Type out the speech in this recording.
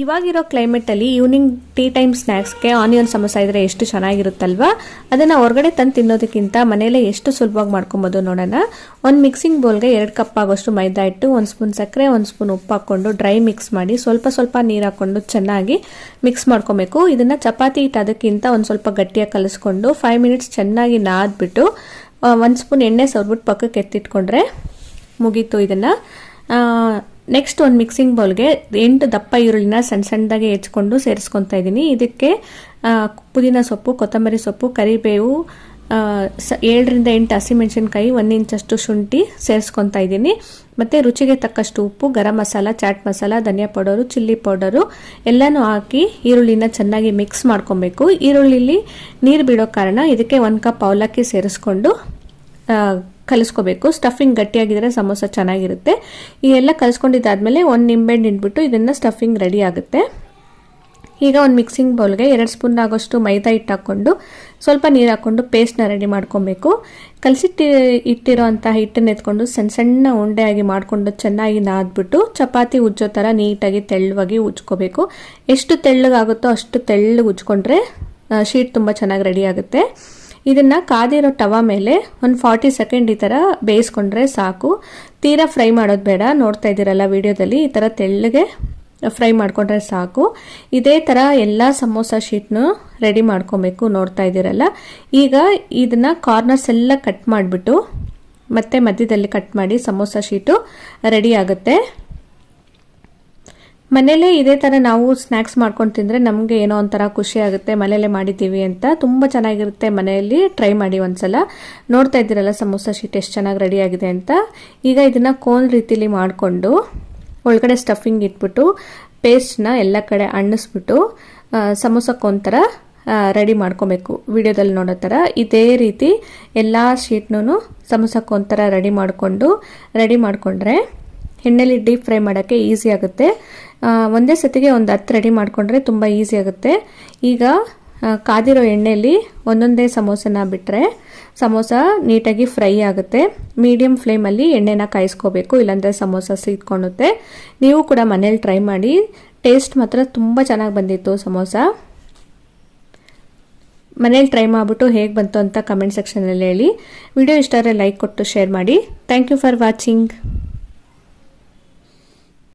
ಇವಾಗಿರೋ ಕ್ಲೈಮೇಟಲ್ಲಿ evening tea time ಸ್ನ್ಯಾಕ್ಸ್ಗೆ ಆನಿಯನ್ ಸಮೋಸ ಇದ್ರೆ ಎಷ್ಟು ಚೆನ್ನಾಗಿರುತ್ತಲ್ವಾ? ಅದನ್ನು ಹೊರಗಡೆ ತಂದು ತಿನ್ನೋದಕ್ಕಿಂತ ಮನೆಯಲ್ಲೇ ಎಷ್ಟು ಸುಲಭವಾಗಿ ಮಾಡ್ಕೊಬೋದು ನೋಡೋಣ. ಒಂದು ಮಿಕ್ಸಿಂಗ್ ಬೌಲ್ಗೆ ಎರಡು ಕಪ್ ಆಗೋಷ್ಟು ಮೈದಾ ಇಟ್ಟು ಒಂದು ಸ್ಪೂನ್ ಸಕ್ಕರೆ, ಒಂದು ಸ್ಪೂನ್ ಉಪ್ಪು ಹಾಕ್ಕೊಂಡು ಡ್ರೈ ಮಿಕ್ಸ್ ಮಾಡಿ ಸ್ವಲ್ಪ ಸ್ವಲ್ಪ ನೀರು ಹಾಕ್ಕೊಂಡು ಚೆನ್ನಾಗಿ ಮಿಕ್ಸ್ ಮಾಡ್ಕೊಬೇಕು. ಇದನ್ನು ಚಪಾತಿ ಹಿಟ್ಟು ಅದಕ್ಕಿಂತ ಒಂದು ಸ್ವಲ್ಪ ಗಟ್ಟಿಯಾಗಿ ಕಲಿಸ್ಕೊಂಡು ಫೈವ್ ಮಿನಿಟ್ಸ್ ಚೆನ್ನಾಗಿ ನಾದ್ಬಿಟ್ಟು ಒಂದು ಸ್ಪೂನ್ ಎಣ್ಣೆ ಸವ್ರ್ಬಿಟ್ಟು ಪಕ್ಕಕ್ಕೆ ಎತ್ತಿಟ್ಕೊಂಡ್ರೆ ಮುಗೀತು ಇದನ್ನು. ನೆಕ್ಸ್ಟ್ ಒಂದು ಮಿಕ್ಸಿಂಗ್ ಬೌಲ್ಗೆ ಎಂಟು ದಪ್ಪ ಈರುಳ್ಳಿನ ಸಣ್ಣ ಸಣ್ಣದಾಗಿ ಹೆಚ್ಕೊಂಡು ಸೇರಿಸ್ಕೊತಾ ಇದ್ದೀನಿ. ಇದಕ್ಕೆ ಪುದೀನ ಸೊಪ್ಪು, ಕೊತ್ತಂಬರಿ ಸೊಪ್ಪು, ಕರಿಬೇವು ಏಳರಿಂದ ಎಂಟು ಹಸಿಮೆಣಸಿನ್ಕಾಯಿ, ಒಂದು ಇಂಚಷ್ಟು ಶುಂಠಿ ಸೇರಿಸ್ಕೊತಾ ಇದ್ದೀನಿ. ಮತ್ತು ರುಚಿಗೆ ತಕ್ಕಷ್ಟು ಉಪ್ಪು, ಗರಂ ಮಸಾಲ, ಚಾಟ್ ಮಸಾಲ, ಧನಿಯಾ ಪೌಡರು, ಚಿಲ್ಲಿ ಪೌಡರು ಎಲ್ಲನೂ ಹಾಕಿ ಈರುಳ್ಳಿನ ಚೆನ್ನಾಗಿ ಮಿಕ್ಸ್ ಮಾಡ್ಕೊಬೇಕು. ಈರುಳ್ಳಿಲಿ ನೀರು ಬಿಡೋ ಕಾರಣ ಇದಕ್ಕೆ ಒಂದು ಕಪ್ ಅವಲಕ್ಕಿ ಸೇರಿಸ್ಕೊಂಡು ಕಲಿಸ್ಕೋಬೇಕು. ಸ್ಟಫಿಂಗ್ ಗಟ್ಟಿಯಾಗಿದ್ದರೆ ಸಮೋಸ ಚೆನ್ನಾಗಿರುತ್ತೆ. ಈ ಎಲ್ಲ ಕಲಿಸ್ಕೊಂಡಿದ್ದಾದ್ಮೇಲೆ ಒಂದು ನಿಂಬೆಹಣ್ಣು ಇಟ್ಬಿಟ್ಟು ಇದನ್ನು ಸ್ಟಫಿಂಗ್ ರೆಡಿ ಆಗುತ್ತೆ. ಈಗ ಒಂದು ಮಿಕ್ಸಿಂಗ್ ಬೌಲ್ಗೆ ಎರಡು ಸ್ಪೂನ್ ಆಗೋಷ್ಟು ಮೈದಾ ಹಿಟ್ಟು ಹಾಕ್ಕೊಂಡು ಸ್ವಲ್ಪ ನೀರು ಹಾಕ್ಕೊಂಡು ಪೇಸ್ಟ್ನ ರೆಡಿ ಮಾಡ್ಕೊಬೇಕು. ಕಲಸಿಟ್ಟು ಇಟ್ಟಿರೋ ಅಂತಹ ಹಿಟ್ಟನ್ನ ಎತ್ಕೊಂಡು ಸಣ್ಣ ಸಣ್ಣ ಉಂಡೆಯಾಗಿ ಮಾಡಿಕೊಂಡು ಚೆನ್ನಾಗಿ ನಾದ್ಬಿಟ್ಟು ಚಪಾತಿ ಉಜ್ಜೋ ಥರ ನೀಟಾಗಿ ತೆಳ್ಳವಾಗಿ ಉಜ್ಕೋಬೇಕು. ಎಷ್ಟು ತೆಳ್ಳಗಾಗುತ್ತೋ ಅಷ್ಟು ತೆಳ್ಳಗೆ ಉಜ್ಕೊಂಡ್ರೆ ಶೀಟ್ ತುಂಬ ಚೆನ್ನಾಗಿ ರೆಡಿ ಆಗುತ್ತೆ. ಇದನ್ನು ಕಾದಿರೋ ಟವ ಮೇಲೆ ಒಂದು ಫಾರ್ಟಿ ಸೆಕೆಂಡ್ ಈ ಥರ ಬೇಯಿಸ್ಕೊಂಡ್ರೆ ಸಾಕು. ತೀರಾ ಫ್ರೈ ಮಾಡೋದು ಬೇಡ, ನೋಡ್ತಾ ಇದ್ದೀರಲ್ಲ ವಿಡಿಯೋದಲ್ಲಿ, ಈ ಥರ ತೆಳ್ಳಗೆ ಫ್ರೈ ಮಾಡ್ಕೊಂಡ್ರೆ ಸಾಕು. ಇದೇ ಥರ ಎಲ್ಲ ಸಮೋಸ ಶೀಟ್ನು ರೆಡಿ ಮಾಡ್ಕೊಬೇಕು, ನೋಡ್ತಾ ಇದ್ದೀರಲ್ಲ. ಈಗ ಇದನ್ನು ಕಾರ್ನರ್ಸ್ ಎಲ್ಲ ಕಟ್ ಮಾಡಿಬಿಟ್ಟು ಮತ್ತೆ ಮಧ್ಯದಲ್ಲಿ ಕಟ್ ಮಾಡಿ ಸಮೋಸ ಶೀಟು ರೆಡಿ ಆಗುತ್ತೆ. ಮನೇಲೇ ಇದೇ ಥರ ನಾವು ಸ್ನ್ಯಾಕ್ಸ್ ಮಾಡ್ಕೊಂಡು ತಿಂದರೆ ನಮಗೆ ಏನೋ ಒಂಥರ ಖುಷಿ ಆಗುತ್ತೆ. ಮನೇಲೇ ಮಾಡಿದ್ದೀವಿ ಅಂತ ತುಂಬ ಚೆನ್ನಾಗಿರುತ್ತೆ ಮನೆಯಲ್ಲಿ. ಟ್ರೈ ಮಾಡಿ ಒಂದ್ಸಲ. ನೋಡ್ತಾ ಇದ್ದೀರಲ್ಲ, ಸಮೋಸ ಶೀಟ್ ಎಷ್ಟು ಚೆನ್ನಾಗಿ ರೆಡಿ ಆಗಿದೆ ಅಂತ. ಈಗ ಇದನ್ನು ಕೋನ್ ರೀತಿಲಿ ಮಾಡಿಕೊಂಡು ಒಳಗಡೆ ಸ್ಟಫಿಂಗ್ ಇಟ್ಬಿಟ್ಟು ಪೇಸ್ಟ್ನ ಎಲ್ಲ ಕಡೆ ಅಣ್ಣಿಸ್ಬಿಟ್ಟು ಸಮೋಸಕ್ಕೆ ಸಮೋಸಕ್ಕೊಂಥರ ರೆಡಿ ಮಾಡ್ಕೊಬೇಕು. ವಿಡಿಯೋದಲ್ಲಿ ನೋಡೋ ಥರ ಇದೇ ರೀತಿ ಎಲ್ಲ ಶೀಟ್ನೂ ಸಮೋಸಕ್ಕೊಂಥರ ರೆಡಿ ಮಾಡಿಕೊಂಡು ರೆಡಿ ಮಾಡಿಕೊಂಡ್ರೆ ಎಣ್ಣೆಲಿ ಡೀಪ್ ಫ್ರೈ ಮಾಡೋಕ್ಕೆ ಈಸಿ ಆಗುತ್ತೆ. ಒಂದೇ ಸತಿಗೆ ಒಂದು ಹತ್ತು ರೆಡಿ ಮಾಡಿಕೊಂಡ್ರೆ ತುಂಬ ಈಸಿ ಆಗುತ್ತೆ. ಈಗ ಕಾದಿರೋ ಎಣ್ಣೆಯಲ್ಲಿ ಒಂದೊಂದೇ ಸಮೋಸನ ಬಿಟ್ಟರೆ ಸಮೋಸ ನೀಟಾಗಿ ಫ್ರೈ ಆಗುತ್ತೆ. ಮೀಡಿಯಮ್ ಫ್ಲೇಮಲ್ಲಿ ಎಣ್ಣೆನ ಕಾಯಿಸ್ಕೋಬೇಕು, ಇಲ್ಲಾಂದರೆ ಸಮೋಸ ಸೀದ್ಕೊಳ್ಳುತ್ತೆ ನೀವು ಕೂಡ ಮನೇಲಿ ಟ್ರೈ ಮಾಡಿ. ಟೇಸ್ಟ್ ಮಾತ್ರ ತುಂಬ ಚೆನ್ನಾಗಿ ಬಂದಿತ್ತು ಸಮೋಸ. ಮನೇಲಿ ಟ್ರೈ ಮಾಡಿಬಿಟ್ಟು ಹೇಗೆ ಬಂತು ಅಂತ ಕಮೆಂಟ್ ಸೆಕ್ಷನಲ್ಲಿ ಹೇಳಿ. ವಿಡಿಯೋ ಇಷ್ಟ ಆದರೆ ಲೈಕ್ ಕೊಟ್ಟು ಶೇರ್ ಮಾಡಿ. Thank you for watching.